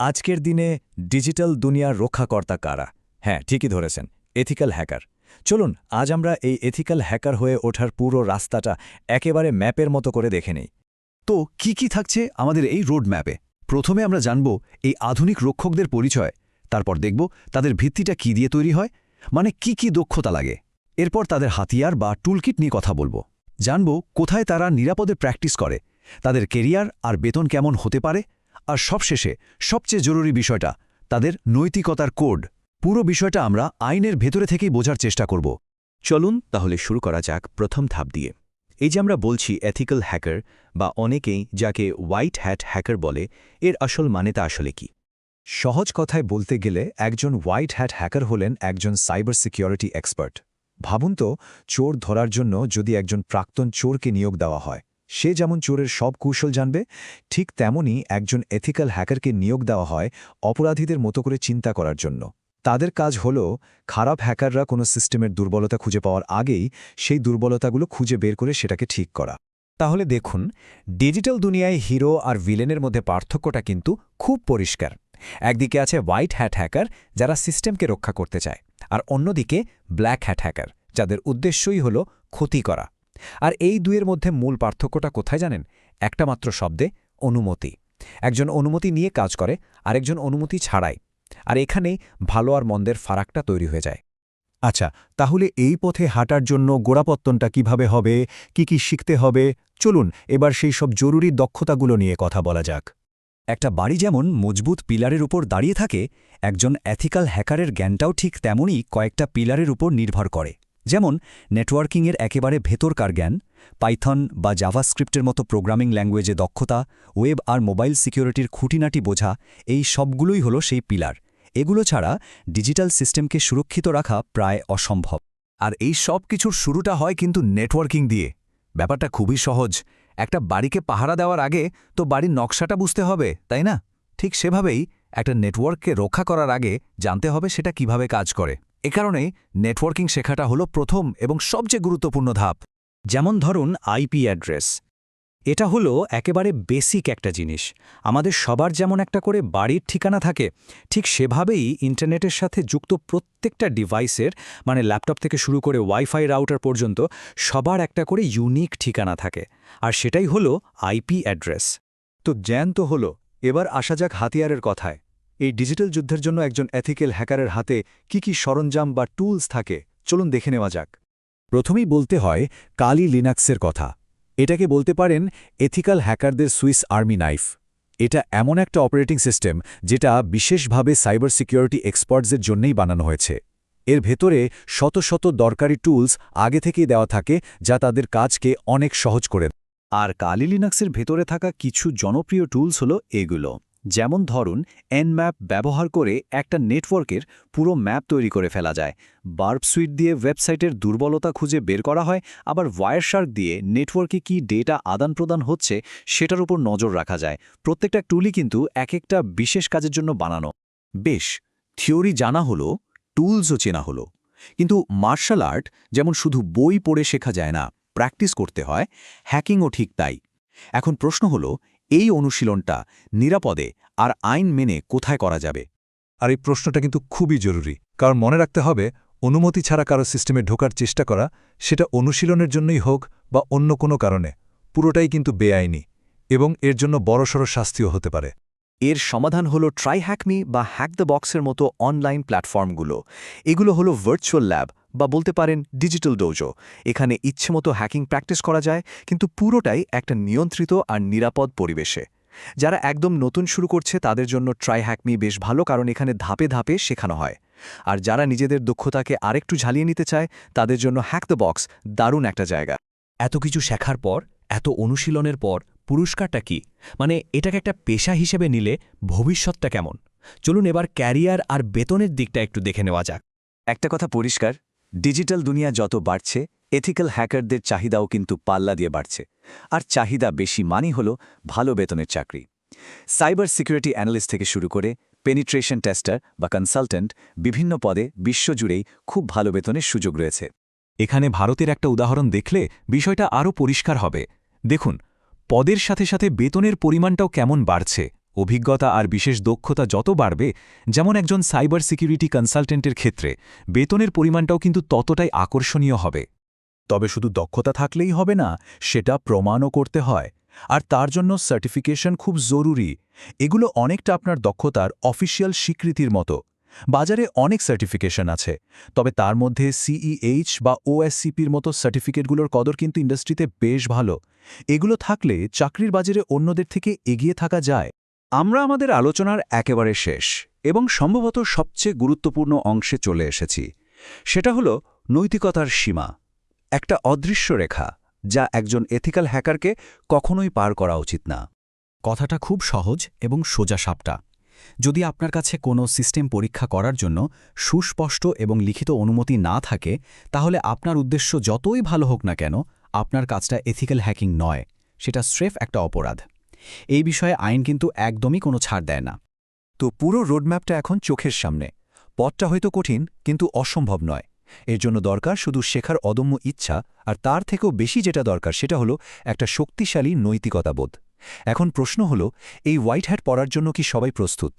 আজকের দিনে ডিজিটাল দুনিয়ার রক্ষাকর্তা কারা? হ্যাঁ ঠিকই ধরেছেন এথিক্যাল হ্যাকার চলুন, আজ আমরা এই এথিক্যাল হ্যাকার হয়ে ওঠার পুরো রাস্তাটা একেবারে ম্যাপের মতো করে দেখে নেই। তো, কি কি থাকছে আমাদের এই রোড ম্যাপে প্রথমে আমরা জানব এই আধুনিক রক্ষকদের পরিচয়, তারপর দেখব তাদের ভিত্তিটা কি দিয়ে তৈরি হয় মানে কি কি দক্ষতা লাগে। এরপর তাদের হাতিয়ার বা টুলকিট নিয়ে কথা বলব। জানব কোথায় তারা নিরাপদে প্র্যাকটিস করে, তাদের কেরিয়ার আর বেতন কেমন হতে পারে আর সবশেষে, সবচেয়ে জরুরি বিষয়টা, তাদের নৈতিকতার কোড। পুরো বিষয়টা আমরা আইনের ভেতরে থেকেই বোঝার চেষ্টা করব। চলুন তাহলে শুরু করা যাক প্রথম ধাপ দিয়ে। এই যে আমরা বলছি এথিক্যাল হ্যাকার বা অনেকেই যাকে হোয়াইট হ্যাট হ্যাকার বলে, এর আসল মানেটা আসলে কি? সহজ কথায় বলতে গেলে একজন হোয়াইট হ্যাট হ্যাকার হলেন একজন সাইবার সিকিউরিটি এক্সপার্ট ভাবুন তো, চোর ধরার জন্য যদি একজন প্রাক্তন চোরকে নিয়োগ দেওয়া হয়। সে যেমন চোরের সব কৌশল জানবে, ঠিক তেমনই একজন এথিক্যাল হ্যাকারকে নিয়োগ দেওয়া হয় অপরাধীদের মতো করে চিন্তা করার জন্য। তাদের কাজ হল খারাপ হ্যাকাররা কোনো সিস্টেমের দুর্বলতা খুঁজে পাওয়ার আগেই সেই দুর্বলতাগুলো খুঁজে বের করে সেটাকে ঠিক করা। তাহলে দেখুন, ডিজিটাল দুনিয়ায় হিরো আর ভিলেনের মধ্যে পার্থক্যটা কিন্তু খুব পরিষ্কার। একদিকে আছে হোয়াইট হ্যাট হ্যাকার, যারা সিস্টেমকে রক্ষা করতে চায়, আর অন্যদিকে ব্ল্যাক হ্যাট হ্যাকার, যাদের উদ্দেশ্যই হল ক্ষতি করা। আর এই দুয়ের মধ্যে মূল পার্থক্যটা কোথায় জানেন? একটা মাত্র শব্দে অনুমতি। একজন অনুমতি নিয়ে কাজ করে, আরেকজন অনুমতি ছাড়াই। আর এখানেই ভালো আর মন্দের ফারাকটা তৈরি হয়ে যায়। আচ্ছা তাহলে এই পথে হাঁটার জন্য গোড়াপত্তনটা কীভাবে হবে? কি কি শিখতে হবে? চলুন, এবার সেই সব জরুরি দক্ষতাগুলো নিয়ে কথা বলা যাক। একটা বাড়ি যেমন মজবুত পিলারের উপর দাঁড়িয়ে থাকে, একজন অ্যাথিক্যাল হ্যাকারের জ্ঞানটাও ঠিক তেমনই কয়েকটা পিলারের উপর নির্ভর করে। যেমন নেটওয়ার্কিংয়ের একেবারে ভেতরকার জ্ঞান, পাইথন বা জাভাস্ক্রিপ্টের মতো প্রোগ্রামিং ল্যাঙ্গুয়েজে দক্ষতা, ওয়েব আর মোবাইল সিকিউরিটির খুঁটিনাটি বোঝা, এই সবগুলোই হলো সেই পিলার। এগুলো ছাড়া ডিজিটাল সিস্টেমকে সুরক্ষিত রাখা প্রায় অসম্ভব। আর এই সব কিছুর শুরুটা হয় কিন্তু নেটওয়ার্কিং দিয়ে। ব্যাপারটা খুবই সহজ। একটা বাড়িকে পাহারা দেওয়ার আগে তো বাড়ির নকশাটা বুঝতে হবে, তাই না? ঠিক সেভাবেই একটা নেটওয়ার্ককে রক্ষা করার আগে জানতে হবে সেটা কীভাবে কাজ করে। এ কারণে নেটওয়ার্কিং শেখাটা হলো প্রথম এবং সবচেয়ে গুরুত্বপূর্ণ ধাপ। যেমন ধরুন আইপি অ্যাড্রেস এটা হলো একেবারে বেসিক একটা জিনিস। আমাদের সবার যেমন একটা করে বাড়ির ঠিকানা থাকে, ঠিক সেভাবেই ইন্টারনেটের সাথে যুক্ত প্রত্যেকটা ডিভাইসের মানে ল্যাপটপ থেকে শুরু করে ওয়াইফাই রাউটার পর্যন্ত সবার একটা করে ইউনিক ঠিকানা থাকে। আর সেটাই হলো আইপি অ্যাড্রেস তো জ্ঞান তো হলো, এবার আসা যাক হাতিয়ারের কথায়। এই ডিজিটাল যুদ্ধের জন্য একজন এথিক্যাল হ্যাকারের হাতে কি কি সরঞ্জাম বা টুলস থাকে, চলুন দেখে নেওয়া যাক। প্রথমেই বলতে হয় কালি লিনাক্সের কথা। এটাকে বলতে পারেন এথিক্যাল হ্যাকারদের সুইস আর্মি নাইফ। এটা এমন একটা অপারেটিং সিস্টেম যেটা বিশেষভাবে সাইবার সিকিউরিটি এক্সপার্টসের জন্যই বানানো হয়েছে। এর ভেতরে শত শত দরকারি টুলস আগে থেকেই দেওয়া থাকে যা তাদের কাজকে অনেক সহজ করে আর কালি লিনাক্সের ভেতরে থাকা কিছু জনপ্রিয় টুলস হলো এগুলো। যেমন ধরুন এনম্যাপ ব্যবহার করে একটা নেটওয়ার্কের পুরো ম্যাপ তৈরি করে ফেলা যায়। বার্ব সুইট দিয়ে ওয়েবসাইটের দুর্বলতা খুঁজে বের করা হয়, আবার ওয়ারশার্ক দিয়ে নেটওয়ার্কে কি ডেটা আদান প্রদান হচ্ছে সেটার উপর নজর রাখা যায়। প্রত্যেকটা টুলই কিন্তু এক একটা বিশেষ কাজের জন্য বানানো। বেশ, থিওরি জানা হলো, টুলসও চেনা হলো। কিন্তু মার্শাল আর্ট যেমন শুধু বই পড়ে শেখা যায় না, প্র্যাকটিস করতে হয়, হ্যাকিংও ঠিক তাই। এখন প্রশ্ন হলো এই অনুশীলনটা নিরাপদে আর আইন মেনে কোথায় করা যাবে? আর এই প্রশ্নটা কিন্তু খুবই জরুরি কারণ মনে রাখতে হবে অনুমতি ছাড়া কারও সিস্টেমে ঢোকার চেষ্টা করা সেটা অনুশীলনের জন্যই হোক বা অন্য কোনো কারণে পুরোটাই কিন্তু বেআইনি এবং এর জন্য বড়সড় শাস্তিও হতে পারে। এর সমাধান হলো ট্রাই হ্যাকমি বা হ্যাক দ্য বক্সের মতো অনলাইন প্ল্যাটফর্মগুলো এগুলো হলো ভার্চুয়াল ল্যাব বা বলতে পারেন ডিজিটাল ডোজো। এখানে ইচ্ছেমতো হ্যাকিং প্র্যাকটিস করা যায়, কিন্তু পুরোটাই একটা নিয়ন্ত্রিত আর নিরাপদ পরিবেশে। যারা একদম নতুন শুরু করছে, তাদের জন্য ট্রাই হ্যাকমি বেশ ভালো কারণ এখানে ধাপে ধাপে শেখানো হয়। আর যারা নিজেদের দক্ষতাকে আরেকটু ঝালিয়ে নিতে চায়, তাদের জন্য হ্যাক দ্য বক্স দারুণ একটা জায়গা। এত কিছু শেখার পর, এত অনুশীলনের পর পুরস্কারটা কি? মানে এটাকে একটা পেশা হিসেবে নিলে ভবিষ্যৎটা কেমন? চলুন এবার ক্যারিয়ার আর বেতনের দিকটা একটু দেখে নেওয়া যাক। একটা কথা পরিষ্কার ডিজিটাল দুনিয়া যত বাড়ছে এথিক্যাল হ্যাকারদের চাহিদাও কিন্তু পাল্লা দিয়ে বাড়ছে। আর চাহিদা বেশি মানি হল ভালো বেতনের চাকরি। সাইবার সিকিউরিটি অ্যানালিস্ট থেকে শুরু করে পেনিট্রেশন টেস্টার বা কনসালটেন্ট বিভিন্ন পদে বিশ্বজুড়েই খুব ভালো বেতনের সুযোগ রয়েছে। এখানে ভারতের একটা উদাহরণ দেখলে বিষয়টা আরও পরিষ্কার হবে। দেখুন, পদের সাথে সাথে বেতনের পরিমাণটাও কেমন বাড়ছে। অভিজ্ঞতা আর বিশেষ দক্ষতা যত বাড়বে, যেমন একজন সাইবার সিকিউরিটি কনসালটেন্টের ক্ষেত্রে, বেতনের পরিমাণটাও কিন্তু ততটাই আকর্ষণীয় হবে। তবে শুধু দক্ষতা থাকলেই হবে না, সেটা প্রমাণও করতে হয়। আর তার জন্য সার্টিফিকেশন খুব জরুরি। এগুলো অনেকটা আপনার দক্ষতার অফিসিয়াল স্বীকৃতির মতো। বাজারে অনেক সার্টিফিকেশন আছে, তবে তার মধ্যে সিইএইচ বা ওএসসিপির মতো সার্টিফিকেটগুলোর কদর কিন্তু ইন্ডাস্ট্রিতে বেশ ভালো। এগুলো থাকলে চাকরির বাজারে অন্যদের থেকে এগিয়ে থাকা যায়। আমরা আমাদের আলোচনার একেবারে শেষ এবং সম্ভবত সবচেয়ে গুরুত্বপূর্ণ অংশে চলে এসেছি। সেটা হল নৈতিকতার সীমা, একটা অদৃশ্য রেখা যা একজন এথিক্যাল হ্যাকারকে কখনোই পার করা উচিত না। কথাটা খুব সহজ এবং সোজা সাপটা। যদি আপনার কাছে কোনো সিস্টেম পরীক্ষা করার জন্য সুস্পষ্ট এবং লিখিত অনুমতি না থাকে, তাহলে আপনার উদ্দেশ্য যতই ভালো হোক না কেন, আপনার কাজটা এথিক্যাল হ্যাকিং নয়। সেটা স্রেফ একটা অপরাধ। এই বিষয়ে আইন কিন্তু একদমই কোনো ছাড় দেয় না। তো পুরো রোডম্যাপটা এখন চোখের সামনে। পথটা হয়তো কঠিন, কিন্তু অসম্ভব নয়। এর জন্য দরকার শুধু শেখার অদম্য ইচ্ছা, আর তার থেকেও বেশি যেটা দরকার সেটা হলো একটা শক্তিশালী নৈতিকতাবোধ। এখন প্রশ্ন হলো, এই হোয়াইট হ্যাট পরার জন্য কি সবাই প্রস্তুত?